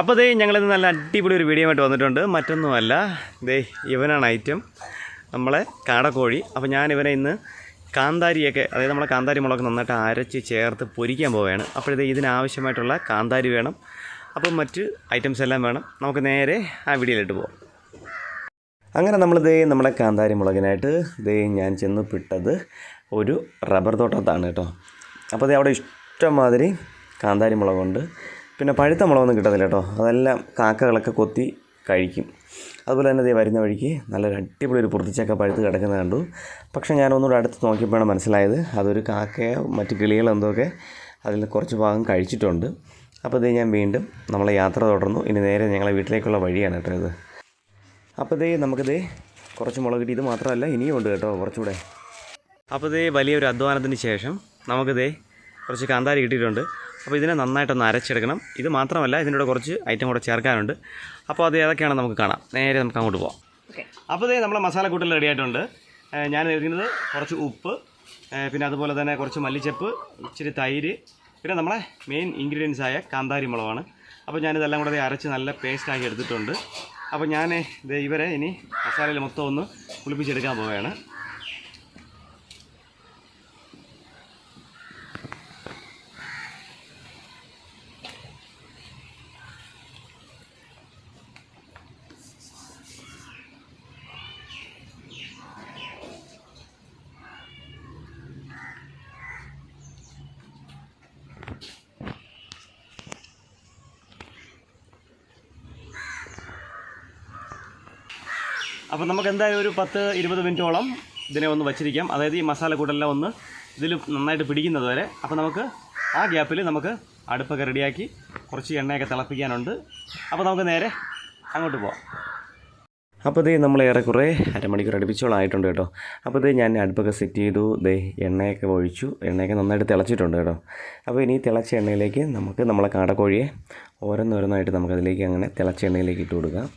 അപ്പോൾ ദേ ഞങ്ങളിന്ന് നല്ല അടിപൊളി ഒരു വീഡിയോ ആയിട്ട് വന്നിട്ടുണ്ട്. മറ്റൊന്നുമല്ല ദേ ഇവനാണ് ഐറ്റം നമ്മളെ കാടക്കോഴി. അപ്പോൾ ഞാൻ ഇവനെ ഇന്ന് കാന്താരിയൊക്കെ അതായത് നമ്മളെ കാന്താരി മുളക് നന്നായിട്ട് അരച്ച് ചേർത്ത് പൊരിക്കാൻ പോവുകയാണ്. അപ്പോഴത്തെ ഇതിനാവശ്യമായിട്ടുള്ള കാന്താരി വേണം. അപ്പം മറ്റ് ഐറ്റംസ് എല്ലാം വേണം. നമുക്ക് നേരെ ആ വീഡിയോയിലിട്ട് പോകാം അങ്ങനെ നമ്മൾ ദേ നമ്മുടെ കാന്താരി മുളകിനായിട്ട് ദേ ഞാൻ ചെന്ന് പിട്ടത് ഒരു റബ്ബർ തോട്ടത്താണ് കേട്ടോ. അപ്പോൾ ദേ അവിടെ ഇഷ്ടംമാതിരി കാന്താരി മുളകുണ്ട്. പിന്നെ പഴുത്ത മുളകൊന്നും കിട്ടത്തില്ല കേട്ടോ. അതെല്ലാം കാക്കകളൊക്കെ കൊത്തി കഴിക്കും. അതുപോലെ തന്നെ ദേ വരുന്ന വഴിക്ക് നല്ലൊരു അടിപൊളി ഒരു പുറത്തിച്ചൊക്കെ പഴുത്ത് കിടക്കുന്നത് കണ്ടു. പക്ഷേ ഞാനൊന്നുകൂടെ അടുത്ത് നോക്കിയപ്പോഴാണ് മനസ്സിലായത്. അതൊരു കാക്കയോ മറ്റ് കിളികളോ എന്തൊക്കെ അതിൽ കുറച്ച് ഭാഗം കഴിച്ചിട്ടുണ്ട്. അപ്പോൾ ഇത് ഞാൻ വീണ്ടും നമ്മളെ യാത്ര തുടർന്നു. ഇനി നേരെ ഞങ്ങളെ വീട്ടിലേക്കുള്ള വഴിയാണ് കേട്ടോ ഇത്. അപ്പോൾ ഇതേ നമുക്കിത് കുറച്ച് മുളക് കിട്ടി ഇത് മാത്രമല്ല ഇനിയും ഉണ്ട് കേട്ടോ കുറച്ചുകൂടെ. അപ്പോൾ ഇതേ വലിയൊരു അധ്വാനത്തിന് ശേഷം നമുക്കിതേ കുറച്ച് കാന്താരി കിട്ടിയിട്ടുണ്ട്. അപ്പോൾ ഇതിനെ നന്നായിട്ടൊന്ന് അരച്ചെടുക്കണം. ഇത് മാത്രമല്ല ഇതിന്റെ കൂടെ കുറച്ച് ഐറ്റം കൂടെ ചേർക്കാനുണ്ട്. അപ്പോൾ അത് ഏതൊക്കെയാണ് നമുക്ക് കാണാം. നേരെ നമുക്ക് അങ്ങോട്ട് പോകാം അപ്പോൾ ദേ നമ്മളെ മസാല കൂട്ടൽ റെഡി ആയിട്ടുണ്ട്. ഞാൻ എടുക്കുന്നത് കുറച്ച് ഉപ്പ് പിന്നെ അതുപോലെ തന്നെ കുറച്ച് മല്ലിച്ചപ്പ് ഇച്ചിരി തൈര് പിന്നെ നമ്മളെ മെയിൻ ഇൻഗ്രീഡിയൻസ് ആയ കാന്താരി മുളകാണ്. അപ്പോൾ ഞാനിതെല്ലാം കൂടെ അരച്ച് നല്ല പേസ്റ്റാക്കി എടുത്തിട്ടുണ്ട്. അപ്പോൾ ഞാൻ ഇവരെ ഇനി മസാലയിൽ മൊത്തം ഒന്ന് കുളിപ്പിച്ചെടുക്കാൻ പോവുകയാണ്. അപ്പോൾ നമുക്ക് എന്തായാലും ഒരു പത്ത് ഇരുപത് മിനിറ്റോളം ഇതിനെ ഒന്ന് വച്ചിരിക്കാം. അതായത് ഈ മസാല കൂട്ടെല്ലാം ഒന്ന് ഇതിൽ നന്നായിട്ട് പിടിക്കുന്നത് വരെ. അപ്പോൾ നമുക്ക് ആ ഗ്യാപ്പിൽ നമുക്ക് അടുപ്പൊക്കെ റെഡിയാക്കി കുറച്ച് എണ്ണയൊക്കെ തിളപ്പിക്കാനുണ്ട്. അപ്പോൾ നമുക്ക് നേരെ അങ്ങോട്ട് പോവാം. അപ്പോൾ ഇതേ നമ്മൾ ഏറെക്കുറെ അരമണിക്കൂർ അടുപ്പിച്ചോളം ആയിട്ടുണ്ട് കേട്ടോ. അപ്പോൾ ഇതേ ഞാൻ അടുപ്പൊക്കെ സെറ്റ് ചെയ്തു. ഇതേ എണ്ണയൊക്കെ ഒഴിച്ചു. എണ്ണയൊക്കെ നന്നായിട്ട് തിളച്ചിട്ടുണ്ട് കേട്ടോ. അപ്പോൾ ഇനി തിളച്ച എണ്ണയിലേക്ക് നമുക്ക് നമ്മളെ കാടക്കോഴിയെ ഓരോന്നോരോന്നായിട്ട് നമുക്കതിലേക്ക് അങ്ങനെ തിളച്ച എണ്ണയിലേക്ക് ഇട്ട് കൊടുക്കാം.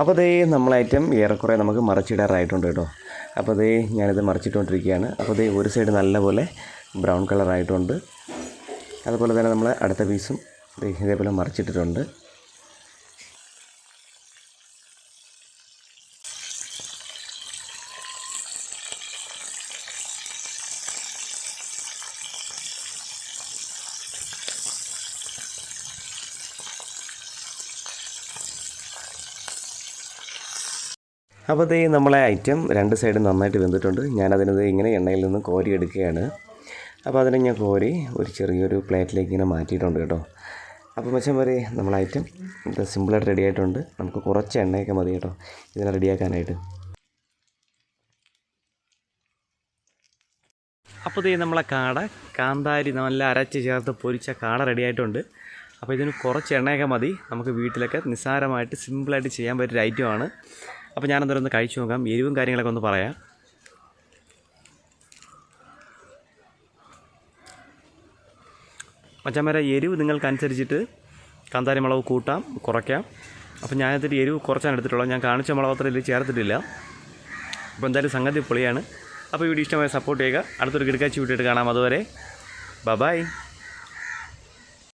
അപ്പോൾ ദേ നമ്മളെ ഐറ്റം ഏറെക്കുറെ നമുക്ക് മറച്ചിടാറായിട്ടുണ്ട് കേട്ടോ. അപ്പോൾ ദേ ഞാനിത് മറിച്ചിട്ടുകൊണ്ടിരിക്കുകയാണ്. അപ്പോൾ ദേ ഒരു സൈഡ് നല്ലപോലെ ബ്രൗൺ കളറായിട്ടുണ്ട്. അതുപോലെ തന്നെ നമ്മൾ അടുത്ത പീസും ഇതേപോലെ മറിച്ചിട്ടിട്ടുണ്ട്. അപ്പോൾ ദേ നമ്മളെ ഐറ്റം രണ്ട് സൈഡും നന്നായിട്ട് വെന്തിട്ടുണ്ട്. ഞാനതിനത് ഇങ്ങനെ എണ്ണയിൽ നിന്ന് കോരി എടുക്കുകയാണ്. അപ്പോൾ അതിനെ ഞാൻ കോരി ഒരു ചെറിയൊരു പ്ലേറ്റിലേക്ക് ഇങ്ങനെ മാറ്റിയിട്ടുണ്ട് കേട്ടോ. അപ്പോൾ മച്ചാൻ വരെ നമ്മളെ ഐറ്റം ഇത് സിമ്പിളായിട്ട് റെഡി ആയിട്ടുണ്ട്. നമുക്ക് കുറച്ച് എണ്ണയൊക്കെ മതി കേട്ടോ. ഇതിനെ റെഡിയാക്കാനായിട്ട് അപ്പോൾ ദേ നമ്മളെ കാട കാന്താരി നല്ല അരച്ച് ചേർത്ത് പൊരിച്ച കാട റെഡി ആയിട്ടുണ്ട്. അപ്പോൾ ഇതിന് കുറച്ച് എണ്ണയൊക്കെ മതി. നമുക്ക് വീട്ടിലൊക്കെ നിസ്സാരമായിട്ട് സിമ്പിളായിട്ട് ചെയ്യാൻ പറ്റിയ ഐറ്റമാണ് അപ്പോൾ ഞാൻ അന്നേരം ഒന്ന് കഴിച്ചു നോക്കാം. എരിവും കാര്യങ്ങളൊക്കെ ഒന്ന് പറയാം. മച്ചാന്മാരെ എരിവ് നിങ്ങൾക്കനുസരിച്ചിട്ട് കാന്താരി മുളക് കൂട്ടാം കുറയ്ക്കാം. അപ്പോൾ ഞാനതിൽ എരിവ് കുറച്ചാണ് എടുത്തിട്ടുള്ളത്. ഞാൻ കാണിച്ച മുളക് അത്ര ഇതിൽ ചേർത്തിട്ടില്ല. അപ്പോൾ എന്തായാലും സംഗതി പൊളിയാണ്. അപ്പോൾ ഈ വീഡിയോ ഇഷ്ടമായി സപ്പോർട്ട് ചെയ്യുക. അടുത്തൊരു കിടക്കാച്ചി വീട്ടിട്ട് കാണാം. അതുവരെ ബബായ്. ബായ്